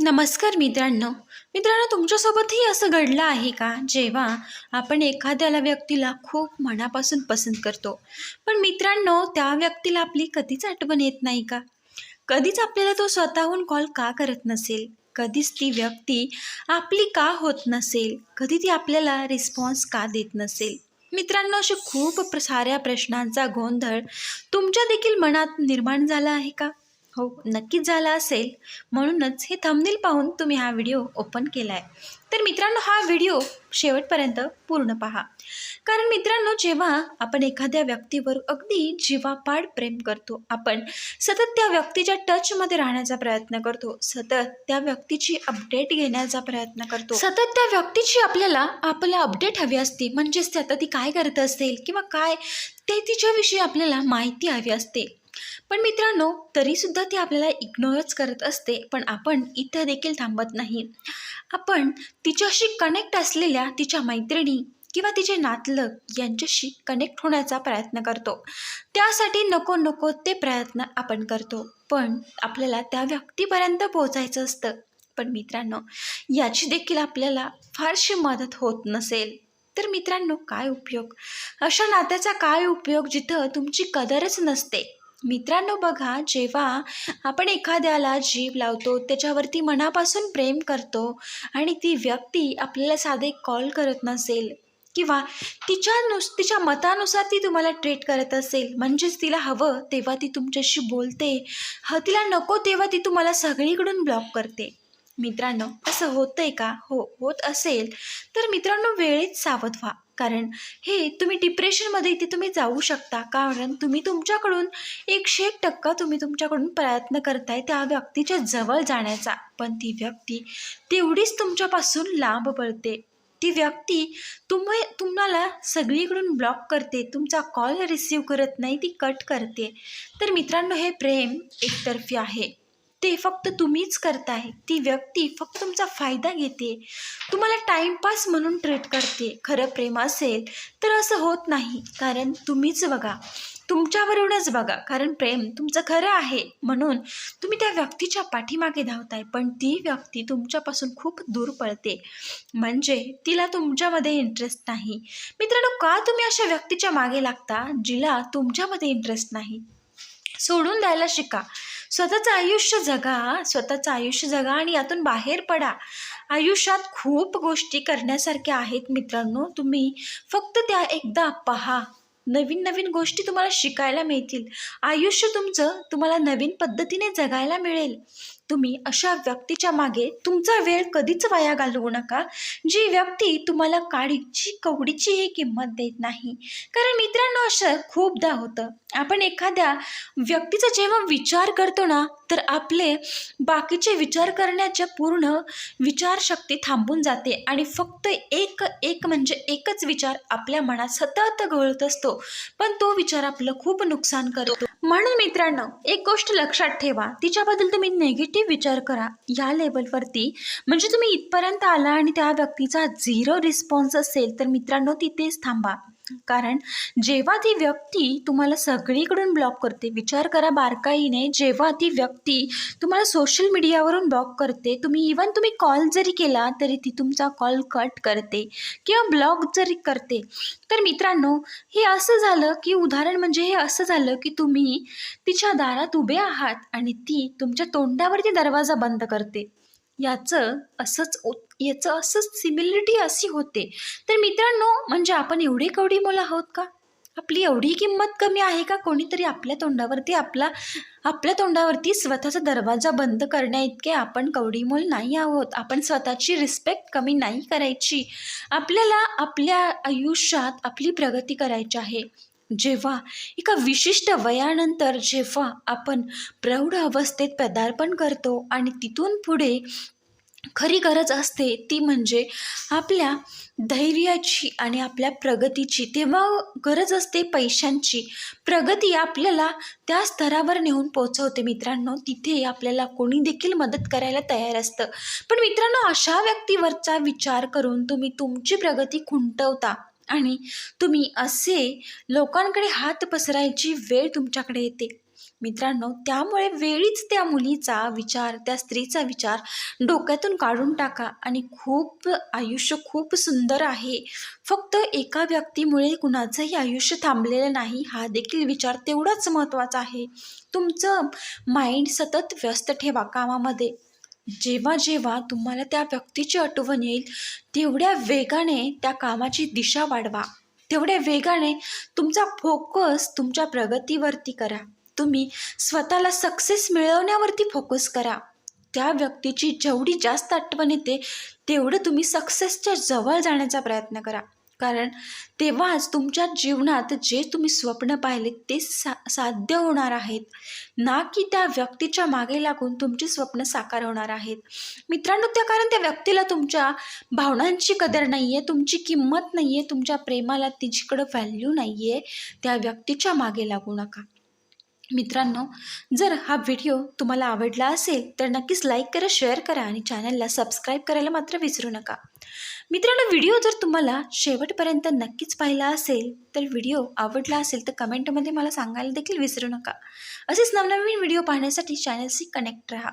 नमस्कार मित्रांनो. मित्रांनो तुमच्यासोबतही असं घडलं आहे का? जेव्हा आपण एखाद्याला व्यक्तीला खूप मनापासून पसंत करतो. पण मित्रांनो त्या व्यक्तीला आपली कधीच आठवण येत नाही का? कधीच आपल्याला तो स्वतःहून कॉल का करत नसेल? कधीच ती व्यक्ती आपली का होत नसेल? कधी ती आपल्याला रिस्पॉन्स का देत नसेल? मित्रांनो असे खूप प्र साऱ्या प्रश्नांचा गोंधळ तुमच्या देखील मनात निर्माण झाला आहे का? हो नक्कीच झाला असेल. म्हणूनच हे थंबनेल पाहून तुम्ही हा व्हिडिओ ओपन केला आहे तर मित्रांनो हा व्हिडिओ शेवटपर्यंत पूर्ण पहा. कारण मित्रांनो जेव्हा आपण एखाद्या व्यक्तीवर अगदी जीवापाड प्रेम करतो आपण सतत त्या व्यक्तीच्या टचमध्ये राहण्याचा प्रयत्न करतो सतत त्या व्यक्तीची अपडेट घेण्याचा प्रयत्न करतो. सतत त्या व्यक्तीची आपल्याला आपल्याला अपडेट हवी असते. म्हणजेच ते आता ती काय करत असेल किंवा काय ते तिच्याविषयी आपल्याला माहिती हवी असते. पण मित्रांनो तरीसुद्धा ती आपल्याला इग्नोरच करत असते पण आपण इथं देखील थांबत नाही. आपण तिच्याशी कनेक्ट असलेल्या तिच्या मैत्रिणी किंवा तिचे नातलग यांच्याशी कनेक्ट होण्याचा प्रयत्न करतो. त्यासाठी नको नको ते प्रयत्न आपण करतो पण आपल्याला त्या व्यक्तीपर्यंत पोहोचायचं असतं. पण मित्रांनो याची देखील आपल्याला फारशी मदत होत नसेल. तर मित्रांनो काय उपयोग? अशा नात्याचा काय उपयोग जिथं तुमची कदरच नसते? मित्रांनो बघा जेव्हा आपण एखाद्याला जीव लावतो त्याच्यावरती मनापासून प्रेम करतो आणि ती व्यक्ती आपल्याला साधे कॉल करत नसेल किंवा तिच्या नुस तिच्या मतानुसार ती तुम्हाला ट्रीट करत असेल म्हणजेच तिला हवं तेव्हा ती तुमच्याशी बोलते. ह तिला नको तेव्हा ती तुम्हाला सगळीकडून ब्लॉक करते. मित्रांनो असं होतंय का? हो होत असेल. तर मित्रांनो वेळेत सावध व्हा. कारण हे तुम्ही डिप्रेशनमध्ये इथे तुम्ही जाऊ शकता. कारण तुम्ही तुमच्याकडून एकशे एक टक्का तुम्ही तुमच्याकडून प्रयत्न करताय त्या व्यक्तीच्या जवळ जाण्याचा. पण ती व्यक्ती तेवढीच तुमच्यापासून लांब पडते ती व्यक्ती तुम्ही तुम्हाला सगळीकडून ब्लॉक करते. तुमचा कॉल रिसीव करत नाही ती कट करते. तर मित्रांनो हे प्रेम एकतर्फी आहे. ते फक्त तुम्हीच करताय. ती व्यक्ती फक्त तुमचा फायदा घेते. तुम्हाला टाईमपास म्हणून ट्रीट करते. खरं प्रेम असेल तर असं होत नाही. कारण तुम्हीच बघा. तुमच्यावरूनच बघा. कारण प्रेम तुमचं खरं आहे. म्हणून तुम्ही त्या व्यक्तीच्या पाठीमागे धावताय. पण ती व्यक्ती तुमच्यापासून खूप दूर पळते. म्हणजे तिला तुमच्यामध्ये इंटरेस्ट नाही. मित्रांनो का तुम्ही अशा व्यक्तीच्या मागे लागता? जिला तुमच्यामध्ये इंटरेस्ट नाही. सोडून द्यायला शिका. स्वतःचं आयुष्य जगा स्वतःचं आयुष्य जगा आणि यातून बाहेर पडा. आयुष्यात खूप गोष्टी करण्यासारख्या आहेत मित्रांनो. तुम्ही फक्त त्या एकदा पहा. नवीन नवीन गोष्टी तुम्हाला शिकायला मिळतील. आयुष्य तुमचं तुम्हाला नवीन पद्धतीने जगायला मिळेल. तुम्ही अशा व्यक्तीच्या मागे तुमचा वेळ कधीच वाया घालवू नका. जी व्यक्ती तुम्हाला काडीची कवडीचीही किंमत देत नाही. कारण मित्रांनो असं खूपदा होतं. आपण एखाद्या व्यक्तीचा जेव्हा विचार करतो ना तर आपले बाकीचे विचार करण्याच्या पूर्ण विचारशक्ती थांबून जाते आणि फक्त एक एक म्हणजे एकच विचार आपल्या मनात सतत गळत असतो. पण तो विचार आपलं खूप नुकसान करतो. म्हणून मित्रांनो एक गोष्ट लक्षात ठेवा. तिच्याबद्दल तुम्ही नेगेटिव्ह विचार करा. या लेवलवरती म्हणजे तुम्ही इथपर्यंत आला आणि त्या व्यक्तीचा झिरो रिस्पॉन्स असेल तर मित्रांनो तिथेच थांबा. कारण जेव्हा ती व्यक्ती तुम्हाला सगळीकडून ब्लॉक करते विचार करा बारकाईने जेव्हा ती व्यक्ती तुम्हाला सोशल मीडियावरून ब्लॉक करते तुम्ही इवन तुम्ही कॉल जरी केला तरी ती तुमचा कॉल कट करते किंवा ब्लॉक जरी करते. तर मित्रांनो हे असं झालं की उदाहरण म्हणजे हे असं झालं की तुम्ही तिच्या दारात उभे आहात आणि ती तुमच्या तोंडावरती दरवाजा बंद करते. याचं असंच याचं असंच सिमिलरिटी अशी होते. तर मित्रांनो म्हणजे आपण एवढे कवडी मुलं आहोत का? आपली एवढी किंमत कमी आहे का? कोणीतरी आपल्या तोंडावरती आपला आपल्या तोंडावरती स्वतःचा दरवाजा बंद करण्याइतके आपण आपण कवडीमोल नाही आहोत. आपण स्वतःची रिस्पेक्ट कमी नाही करायची. आपल्याला आपल्या आयुष्यात आपली प्रगती करायची आहे. जेव्हा एका विशिष्ट वयानंतर जेव्हा आपण प्रौढ अवस्थेत पदार्पण करतो आणि तिथून पुढे खरी गरज असते ती म्हणजे आपल्या धैर्याची आणि आपल्या प्रगतीची. तेव्हा गरज असते पैशांची. प्रगती आपल्याला त्या स्तरावर नेऊन पोचवते मित्रांनो. तिथे आपल्याला कोणी देखील मदत करायला तयार असतं. पण मित्रांनो अशा व्यक्तीवरचा विचार करून तुम्ही तुमची प्रगती खुंटवता. आणि तुम्ही असे लोकांकडे हात पसरायची वेळ तुमच्याकडे येते. मित्रांनो त्यामुळे वेळीच त्या मुलीचा विचार त्या स्त्रीचा विचार डोक्यातून काढून टाका आणि खूप आयुष्य खूप सुंदर आहे. फक्त एका व्यक्तीमुळे कुणाचंही आयुष्य थांबलेलं नाही हा देखील विचार तेवढाच महत्त्वाचा आहे. तुमचं माइंड सतत व्यस्त ठेवा कामामध्ये. जेव्हा जेव्हा तुम्हाला त्या व्यक्तीची आठवण येईल तेवढ्या वेगाने त्या कामाची दिशा वाढवा. तेवढ्या वेगाने तुमचा फोकस तुमच्या प्रगतीवरती करा. तुम्ही स्वतःला सक्सेस मिळवण्यावरती फोकस करा. त्या व्यक्तीची जेवढी जास्त आठवण येते तेवढं तुम्ही सक्सेसच्या जवळ जाण्याचा प्रयत्न करा. कारण तेव्हाच तुमच्या जीवनात जे तुम्ही स्वप्न पाहिले ते सा साध्य होणार आहेत. ना की त्या व्यक्तीच्या मागे लागून तुमची स्वप्न साकार होणार आहेत. मित्रांनो त्या कारण त्या व्यक्तीला तुमच्या भावनांची कदर नाही आहे तुमची किंमत नाही आहे तुमच्या प्रेमाला तिच्याकडं व्हॅल्यू नाही आहे त्या व्यक्तीच्या मागे लागू नका. मित्रांनो जर हा व्हिडिओ तुम्हाला आवडला असेल तर नक्कीच लाईक करा शेअर करा आणि चॅनलला सबस्क्राईब करायला मात्र विसरू नका. मित्रांनो व्हिडिओ जर तुम्हाला शेवटपर्यंत नक्कीच पाहिला असेल तर व्हिडिओ आवडला असेल तर कमेंटमध्ये मला सांगायला देखील विसरू नका. असेच नवनवीन व्हिडिओ पाहण्यासाठी चॅनलशी कनेक्ट राहा.